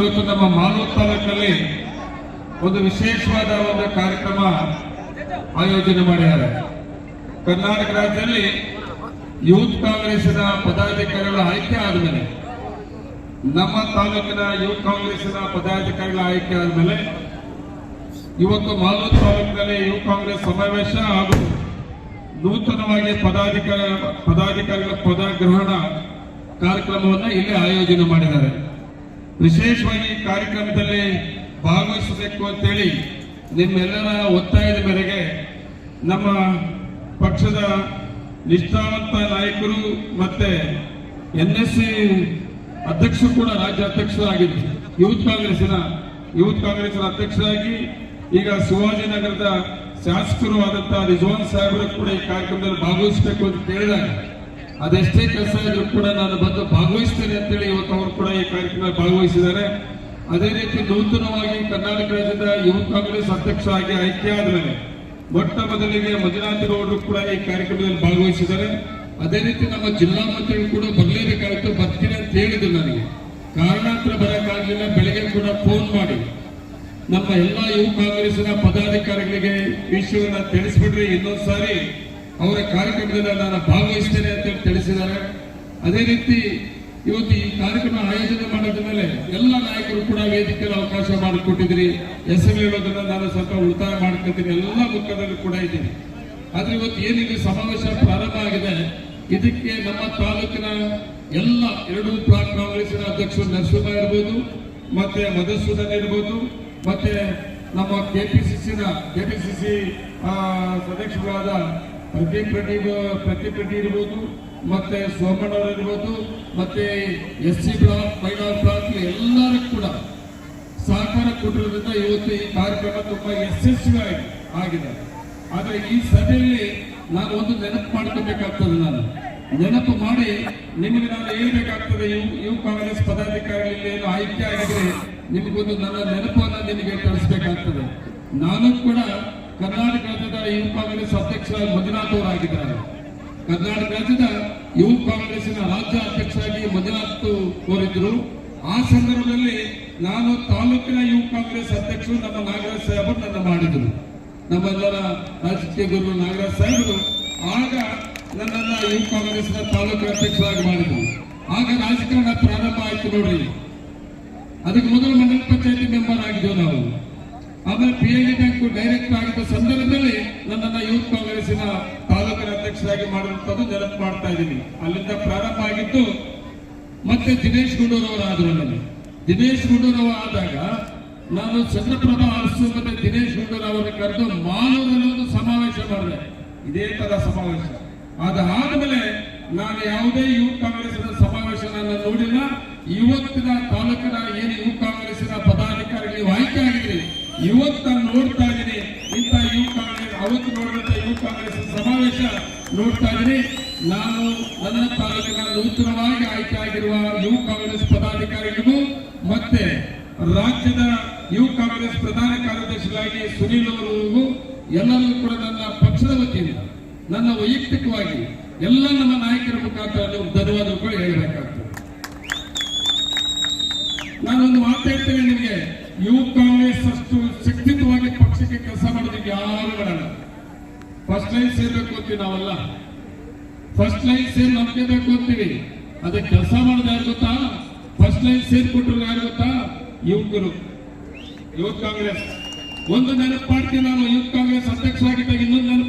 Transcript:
ಇವತ್ತು ನಮ್ಮ ಮಾಲೂರು ತಾಲೂಕಲ್ಲಿ ಒಂದು ವಿಶೇಷವಾದ ಒಂದು ಕಾರ್ಯಕ್ರಮ ಆಯೋಜನೆ ಮಾಡಿದ್ದಾರೆ. ಕರ್ನಾಟಕ ರಾಜ್ಯದಲ್ಲಿ ಯೂತ್ ಕಾಂಗ್ರೆಸ್ನ ಪದಾಧಿಕಾರಿಗಳ ಆಯ್ಕೆ ಆದಮೇಲೆ, ನಮ್ಮ ತಾಲೂಕಿನ ಯೂತ್ ಕಾಂಗ್ರೆಸ್ನ ಪದಾಧಿಕಾರಿಗಳ ಆಯ್ಕೆ ಆದಮೇಲೆ, ಇವತ್ತು ಮಾಲೂರು ತಾಲೂಕಿನಲ್ಲಿ ಯೂತ್ ಕಾಂಗ್ರೆಸ್ ಸಮಾವೇಶ ಹಾಗೂ ನೂತನವಾಗಿ ಪದಾಧಿಕಾರಿ ಪದಾಧಿಕಾರಿಗಳ ಪದಗ್ರಹಣ ಕಾರ್ಯಕ್ರಮವನ್ನು ಇಲ್ಲಿ ಆಯೋಜನೆ ಮಾಡಿದ್ದಾರೆ. ವಿಶೇಷವಾಗಿ ಕಾರ್ಯಕ್ರಮದಲ್ಲಿ ಭಾಗವಹಿಸಬೇಕು ಅಂತೇಳಿ ನಿಮ್ಮೆಲ್ಲರ ಒತ್ತಾಯದ ಮೇರೆಗೆ ನಮ್ಮ ಪಕ್ಷದ ನಿಷ್ಠಾವಂತ ನಾಯಕರು ಮತ್ತೆ ಎನ್ ಎಸ್ ಸಿ ಅಧ್ಯಕ್ಷರು ಕೂಡ ರಾಜ್ಯ ಅಧ್ಯಕ್ಷರಾಗಿದ್ದರು ಯೂತ್ ಕಾಂಗ್ರೆಸ್ಸಿನ, ಯೂತ್ ಕಾಂಗ್ರೆಸ್ನ ಅಧ್ಯಕ್ಷರಾಗಿ ಈಗ ಶಿವಾಜಿನಗರದ ಶಾಸಕರು ಆದಂತಹ ರಿಜ್ವಾನ್ ಸಾಹೇಬರು ಕೂಡ ಈ ಕಾರ್ಯಕ್ರಮದಲ್ಲಿ ಭಾಗವಹಿಸಬೇಕು ಅಂತ ಕೇಳಿದಾಗ, ಅದೆಷ್ಟೇ ಕೆಲಸ ಇದ್ರು ಕೂಡ ನಾನು ಬಂದು ಭಾಗವಹಿಸ್ತೇನೆ ಅಂತೇಳಿ ಇವತ್ತು ಅವರು ಈ ಕಾರ್ಯಕ್ರಮದಲ್ಲಿ ಭಾಗವಹಿಸಿದ್ದಾರೆ. ಅದೇ ರೀತಿ ನೂತನವಾಗಿ ಕರ್ನಾಟಕ ರಾಜ್ಯದ ಯುವ ಕಾಂಗ್ರೆಸ್ ಅಧ್ಯಕ್ಷರಾಗಿ ಆಯ್ಕೆಯಾದ ಮೇಲೆ ಮೊಟ್ಟ ಮೊದಲಿಗೆ ಮಂಜುನಾಥ ಗೌಡರು ಕೂಡ ಈ ಕಾರ್ಯಕ್ರಮದಲ್ಲಿ ಭಾಗವಹಿಸಿದ್ದಾರೆ. ಅದೇ ರೀತಿ ನಮ್ಮ ಜಿಲ್ಲಾ ಮಂತ್ರಿಗಳು ಕೂಡ ಬರಲೇಬೇಕಾಗಿತ್ತು ಬರ್ತೀನಿ ಅಂತ ಹೇಳಿದ್ರು ನನಗೆ. ಕಾರಣಾಂತರ ಬರೋಕ್ಕಾಗಲಿಲ್ಲ ಬೆಳಗ್ಗೆ ಕೂಡ ಫೋನ್ ಮಾಡಿ. ನಮ್ಮ ಎಲ್ಲ ಯುವ ಕಾಂಗ್ರೆಸ್ನ ಪದಾಧಿಕಾರಿಗಳಿಗೆ ವಿಷಯವನ್ನ ತಿಳಿಸ್ಬಿಟ್ರಿ ಇನ್ನೊಂದು ಸಾರಿ ಅವರ ಕಾರ್ಯಕ್ರಮದಲ್ಲಿ ನಾನು ಭಾಗವಹಿಸ್ತೇನೆ ಅಂತ ತಿಳಿಸಿದ್ದಾರೆ. ಅದೇ ರೀತಿ ಇವತ್ತು ಈ ಕಾರ್ಯಕ್ರಮ ಆಯೋಜನೆ ಮಾಡಿದ ಮೇಲೆ ಎಲ್ಲ ನಾಯಕರು ಕೂಡ ವೇದಿಕೆಯಲ್ಲಿ ಅವಕಾಶ ಮಾಡಿಕೊಟ್ಟಿದ್ರಿ ಹೆಸರು ಹೇಳೋದನ್ನ ನಾನು ಸ್ವಲ್ಪ ಉಳಿತಾಯ ಮಾಡ್ಕೊತೀನಿ. ಎಲ್ಲ ಮುಖದಲ್ಲಿ ಕೂಡ ಇದ್ದೀನಿ. ಆದ್ರೆ ಇವತ್ತು ಏನಿದೆ? ಸಮಾವೇಶ ಪ್ರಾರಂಭ ಆಗಿದೆ. ಇದಕ್ಕೆ ನಮ್ಮ ತಾಲೂಕಿನ ಎಲ್ಲ ಎರಡು ಬ್ಲಾಕ್ ಕಾಂಗ್ರೆಸ್ಸಿನ ಅಧ್ಯಕ್ಷರು ನರಸಿಂಹ ಇರ್ಬೋದು, ಮತ್ತೆ ಮಧುಸೂದನ್ ಇರ್ಬೋದು, ಮತ್ತೆ ನಮ್ಮ ಕೆಪಿಸಿಸಿನ, ಕೆಪಿಸಿಸಿ ಸದಸ್ಯರಾದ ರೆಡ್ಡಿ ಪ್ರದೀಪ್ ರೆಡ್ಡಿ ಇರ್ಬೋದು ಮತ್ತೆ ಸೋಮಣ್ಣ ಅವರು ಇರ್ಬೋದು, ಮತ್ತೆ ಎಸ್ ಸಿ ಬ್ಲಾಕ್ ಮಹಿಳಾ ಬ್ಲಾಕ್ ಎಲ್ಲರೂ ಕೂಡ ಸಹಕಾರ ಕೊಟ್ಟಿರೋದ್ರಿಂದ ಇವತ್ತು ಈ ಕಾರ್ಯಕ್ರಮ ತುಂಬಾ ಯಶಸ್ವಿಯಾಗಿ ಆಗಿದೆ. ಆದ್ರೆ ಈ ಸಭೆಯಲ್ಲಿ ನಾನು ಒಂದು ನೆನಪು ಮಾಡ್ಕೋಬೇಕಾಗ್ತದೆ ನಾನು. ನೆನಪು ಮಾಡಿ ನಿಮಗೆ ನಾನು ಹೇಳ್ಬೇಕಾಗ್ತದೆ ಯುವ ಇವು ಕಾಂಗ್ರೆಸ್ ಪದಾಧಿಕಾರಿಗಳಲ್ಲಿ ಏನು ಆಯ್ಕೆ ಆಗಿದ್ರೆ ನಿಮಗೊಂದು ನನ್ನ ನೆನಪನ್ನ ನಿಮಗೆ ತಿಳಿಸ್ಬೇಕಾಗ್ತದೆ. ನಾನು ಕೂಡ ಕರ್ನಾಟಕದ ಯುವ ಕಾಂಗ್ರೆಸ್ ಅಧ್ಯಕ್ಷರಾಗಿ ಮಂಜುನಾಥ್ ಅವರಾಗಿದ್ದಾರೆ ಕರ್ನಾಟಕ ರಾಜ್ಯದ ಯೂತ್ ಕಾಂಗ್ರೆಸ್ಸಿನ ರಾಜ್ಯ ಅಧ್ಯಕ್ಷರಾಗಿ ಮಂಜುನಾಥ್ ಕೋರಿದ್ರು ಆ ಸಂದರ್ಭದಲ್ಲಿ ನಾನು ತಾಲೂಕಿನ ಯೂತ್ ಕಾಂಗ್ರೆಸ್ ಅಧ್ಯಕ್ಷರು, ನಮ್ಮ ನಾಗರಾಜ್ ಸಾಹೇಬರು ನನ್ನ ಮಾಡಿದ್ರು. ನಮ್ಮೆಲ್ಲರ ರಾಜಕೀಯ ಗುರು ನಾಗರಾಜ್ ಸಾಹೇಬರು ಆಗ ನನ್ನನ್ನ ಯುವ ಕಾಂಗ್ರೆಸ್ನ ತಾಲೂಕು ಅಧ್ಯಕ್ಷರಾಗಿ ಮಾಡಿದ್ರು. ಆಗ ರಾಜಕಾರಣ ಪ್ರಾರಂಭ ಆಯ್ತು ನೋಡಿ ಅದಕ್ಕೆ ಮೊದಲು ಮಂಡಲ ಪಂಚಾಯತಿ ಮೆಂಬರ್ ಆಗಿದ್ದೆವು ನಾವು. ಆಮೇಲೆ ಪಿ ಎಲ್ ಬ್ಯಾಂಕ್ ಡೈರೆಕ್ಟ್ ಆಗಿದ್ದ ಸಂದರ್ಭದಲ್ಲಿ ನನ್ನನ್ನ ಯೂತ್ ಕಾಂಗ್ರೆಸ್ಸಿನ ತಾಲೂಕಿನ ಅಧ್ಯಕ್ಷರಾಗಿ ಮಾಡಿರುವಂತದ್ದು ನೆನಪು ಮಾಡ್ತಾ ಇದ್ದೀನಿ. ಅಲ್ಲಿಂದ ಪ್ರಾರಂಭ ಆಗಿತ್ತು ಮತ್ತೆ ದಿನೇಶ್ ಗುಂಡೂರವರು ಆದ್ರು ನನಗೆ ದಿನೇಶ್ ಗುಂಡೂರವ ಆದಾಗ ನಾನು ಚಂದ್ರಪ್ರಭಾ ಅರಸು ಮತ್ತೆ ದಿನೇಶ್ ಗುಂಡೂರವರನ್ನು ಕರೆದು ಮಾನೂರಲ್ಲಿ ಒಂದು ಸಮಾವೇಶ ಮಾಡಿದೆ. ಇದೇ ತರ ಸಮಾವೇಶ. ಅದಾದ್ಮೇಲೆ ನಾನು ಯಾವುದೇ ಯುವ ಕಾಂಗ್ರೆಸ್ ಸಮಾವೇಶ ನಾನು ನೋಡಿಲ್ಲ. ಇವತ್ತಿನ ತಾಲೂಕಿನ ಏನು ಯುವ ಆಗಿದ್ರಿ ಇವತ್ತು ನಾನು ನೋಡ್ತಾ ಇದ್ದೀನಿ, ಇಂಥ ಯುವ ಕಾಂಗ್ರೆಸ್ ಅವತ್ತು ನೋಡಿದಂಥ ಯುವ ಕಾಂಗ್ರೆಸ್ ಸಮಾವೇಶ ನೋಡ್ತಾ ಇದ್ದೀನಿ. ನಾನು ನನ್ನ ತಾಲೂಕಿನ ನೂತನವಾಗಿ ಆಯ್ಕೆ ಆಗಿರುವ ಯುವ ಕಾಂಗ್ರೆಸ್ ಪದಾಧಿಕಾರಿಗಳಿಗೂ ಮತ್ತೆ ರಾಜ್ಯದ ಯುವ ಕಾಂಗ್ರೆಸ್ ಪ್ರಧಾನ ಕಾರ್ಯದರ್ಶಿಗಳಾಗಿ ಸುನೀಲ್ ಅವರಿಗೂ ಎಲ್ಲರಿಗೂ ಕೂಡ ನನ್ನ ಪಕ್ಷದ ವತಿಯಿಂದ, ನನ್ನ ವೈಯಕ್ತಿಕವಾಗಿ ಎಲ್ಲ ನಮ್ಮ ನಾಯಕರ ಮುಖಾಂತರ ಕೂಡ ಹೇಳಬೇಕಾಗ್ತದೆ. ನಾನೊಂದು ಮಾತಾಡ್ತೇನೆ ನಿಮಗೆ. ಯುವ ಕಾಂಗ್ರೆಸ್ ಅಷ್ಟು ಶಿಕ್ಷಿತವಾಗಿ ಪಕ್ಷಕ್ಕೆ ಕೆಲಸ ಮಾಡೋದಕ್ಕೆ ಯಾರು ಬೇಡ ಫಸ್ಟ್ ಲೈನ್ ಸೇರ್ಬೇಕು ಅಂತೀವಿ ನಾವಲ್ಲ. ಫಸ್ಟ್ ಲೈನ್ ಸೇರ್ ನಮ್ಗೆ ಬೇಕು ಅಂತೀವಿ. ಅದಕ್ಕೆ ಕೆಲಸ ಮಾಡೋದು ಯಾರು ಗೊತ್ತಾ? ಫಸ್ಟ್ ಲೈನ್ ಸೇರ್ಕೊಟ್ರು ಯಾರು ಗೊತ್ತಾ? ಯುವಕರು ಯೂತ್ ಕಾಂಗ್ರೆಸ್. ಒಂದು ನೆನಪು ಮಾಡ್ತೀನಿ ನಾನು ಯೂತ್ ಕಾಂಗ್ರೆಸ್ ಅಧ್ಯಕ್ಷರಾಗಿದ್ದಾಗ ಇನ್ನೊಂದು ನೆನಪು